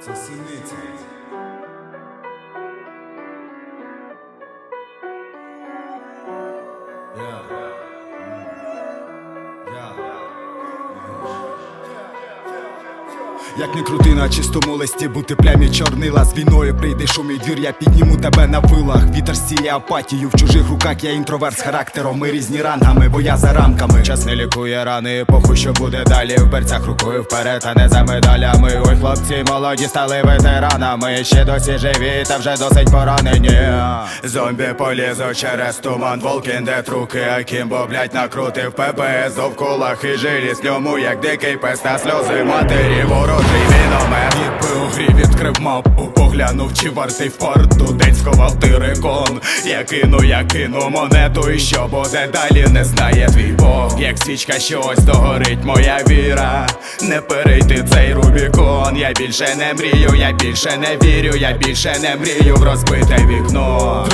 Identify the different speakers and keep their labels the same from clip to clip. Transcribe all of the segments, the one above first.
Speaker 1: Це синиця.
Speaker 2: Як не крути на чистому листі, бути плямі чорнила. З війною прийдеш у мій двір, я підніму тебе на вилах. Вітер сіє апатію в чужих руках, я інтроверт з характером. Ми різні рангами, бо я за рамками. Час не лікує рани, похуй, що буде далі. В берцях рукою вперед, а не за медалями. Ой, хлопці молоді стали ветеранами. Ще досі живі, та вже досить поранені. Зомбі полізу через туман, волкін де руки, а кімбо, блять, накрутив ППС довколах і жилість ньому, як дикий пес на сльози матері, ворожий віномет Ніби у грі відкрив мапу, поглянув, чи вартий фарту День сховав тирикон, я кину, я кину монету, і що буде далі, не знає твій Бог. Як свічка щось догорить моя віра, не перейти цей Рубікон, я більше не мрію, я більше не вірю, я більше не мрію в розбите вікно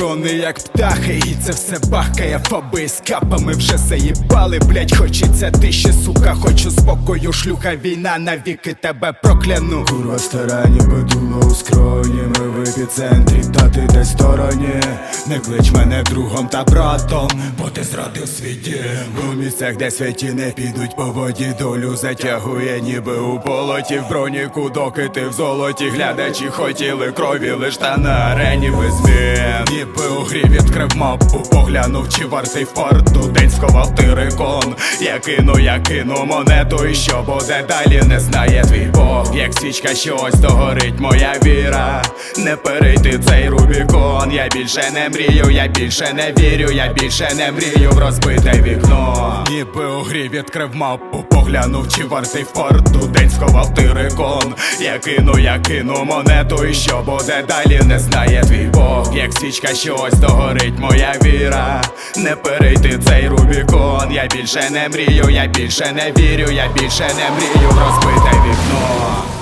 Speaker 2: як птахи, і це все бахкає фаби з капами вже заїбали, блять, хочеться тиші, сука, хочу спокою, шлюха, війна навіки тебе прокляну. Курва стара, ніби дуло у скроні, ми в епіцентрі, та ти десь стороні Не клич мене другом та братом, бо ти зрадив світі У місцях, де святі не підуть по воді, долю затягує, ніби у полоті в броніку, доки ти в золоті глядачі хотіли крові, лиш та на арені без змін. Ніби у грі відкрив мапу, поглянув, чи вартий фарту День сховав тирикон, я кину, я кину монету, і що буде далі, не знає твій Бог. Як свічка щось догорить моя віра, не перейти цей Рубікон, я більше не мрію, я більше не вірю, я більше не мрію в розбите вікно. Ніби у грі відкрив мапу, поглянув, чи вартий фарту День сховав тирикон, я кину, я кину монету, і що буде далі, не знає твій Бог. Як свічка щось догорить моя віра, не перейти цей Рубікон, я більше не мрію, я більше не вірю, я більше не мрію в розбите вікно